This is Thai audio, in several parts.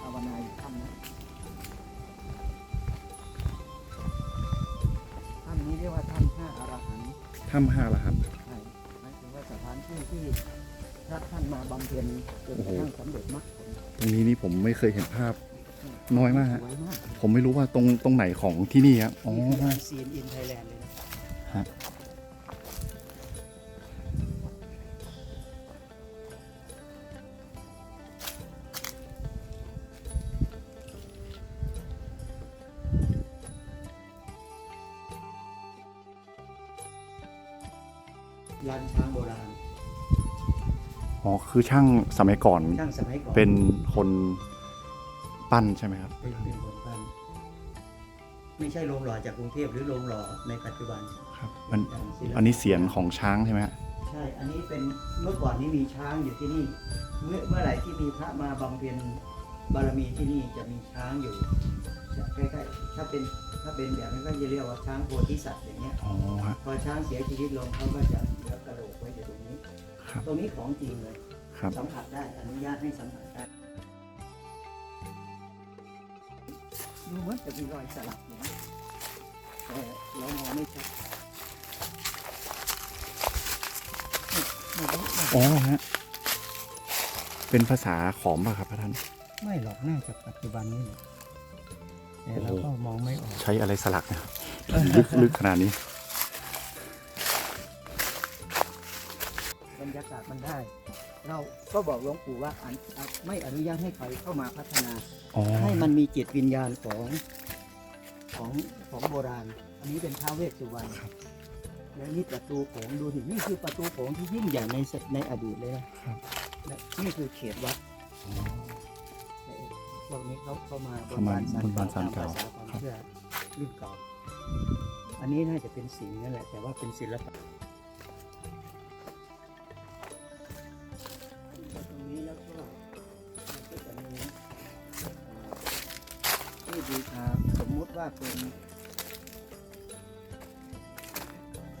ภาวนาอยู่ถ้ำนะถ้ำนี้เรียกว่าถ้ำห้าอรหันต์ถ้ำห้าอรหันต์ ใช่หมาถือว่าสถานที่ที่พระท่านมาบำเพ็ญจนกระทั่งสำเร็จมรรคผลตรงนี้นี่ผมไม่เคยเห็นภาพ น้อยมากผมไม่รู้ว่าตรงตรงไหนของที่นี่ครับอ๋อ นี่คือินไทยแลนด์เลยนะฮะ ลานช้างโบราณอ๋อคือช่างสมัยก่อนช่างสมัยก่อนเป็นคนปั้นใช่ไหมครับ เป็นเป็นคนปั้นไม่ใช่โรงหล่อจากกรุงเทพหรือโรงหล่อในปัจจุบันครับอันอย่างศิลปะ อันนี้เสียงของช้างใช่ไหมฮะใช่ อันนี้เป็นเมื่อก่อนนี้มีช้างอยู่ที่นี่ เมื่อเมื่อไหร่ที่มีพระมาบำเพ็ญบารมีที่นี่จะมีช้างอยู่ใกล้ๆถ้าเป็นถ้าเป็นแบบนั้นก็จะเรียกว่าช้างโพธิสัตว์อย่างเงี้ย อ๋อฮะพอช้างเสียชีวิตลงเขาก็จะเหลือ กระโหลกไว้อยู่ตรงนี้ ครับตรงนี้ของจริงเลยครับ สัมผัสได้อนุญาตให้สัมผัสได้ดูเหมือนจะมีรอยสลักอย่างนี้แต่เรามองไม่ชัดนี่นี่นี่นี่อ๋อฮะ เป็นภาษาขอมป่ะครับพระท่าน ไม่หรอกน่าจะปัจจุบันนี้แหละแต่เราก็มองไม่ออก ใช้อะไรสลักเนี่ยลึกลึกขนาดนี้ รรยากาศมันได้ เราก็บอกหลวงปู่ว่าอันอะไม่อนุญาตให้ใครเข้ามาพัฒนา อ๋อให้มันมีจิตวิญญาณของของของโบราณ อันนี้เป็นท้าวเวสสุวรรณและนี่ประตูโขงดูสินี่คือประตูโขงที่ยิ่งใหญ่ในสในอดีตเลยนะครับและนี่คือเขตวัดอ๋อแต่พวกนี้เขาเข้ามาเข้ามาบนบานศาลเก่าตมภษความเชื่อรุ่นเก่าอันนี้น่าจะเป็นสิงห์นั่นแหละแต่ว่าเป็นศิลปะ ที่บูชาสมมุติว่าเป็น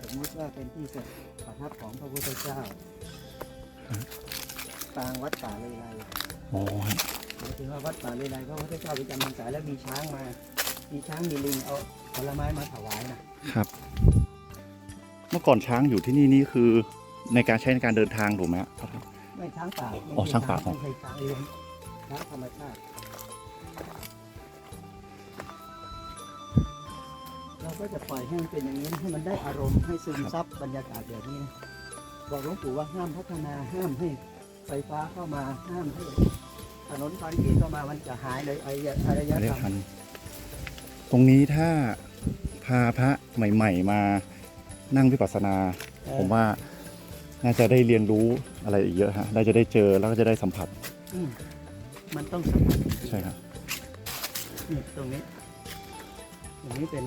สมมุติว่าเป็นที่ประทับของพระพุทธเจ้าปางวัดป่าเลยไรอ๋อฮะหมายถึงว่าวัดป่าเลยไรพระพุทธเจ้าประจำพรรษาแล้วมีช้างมา มีช้างมีลิงเอาผลไม้มาถวายนะครับ เมื่อก่อนช้างอยู่ที่นี่นี่คือในการใช้ในการเดินทางถูกไหมฮะพระท่านไม่ช้างป่าอ๋อช้างป่าไม่ใช่ช้างเลี้ยงช้างธรรมชาติ ก็จะปล่อยให้มันเป็นอย่างนี้ให้มันได้อารมณ์ให้ซึมซับบรรยากาศแบบนี้นะบอกหลวงปู่ว่าห้ามพัฒนาห้ามให้ไฟฟ้าเข้ามาห้ามให้ถนนคอนกรีตเข้ามามันจะหายเลยอารยอารยไม่ได้ธรรทัมนตรงนี้ถ้าพาพระใหม่ ๆ มานั่งวิปัสสนา ผมว่าน่าจะได้เรียนรู้อะไรอีกเยอะฮะได้จะได้เจอแล้วก็จะได้สัมผัสอืมมันต้องสัมผัสใช่ครับนี่ตรงนี้ ตรงนี้เป็น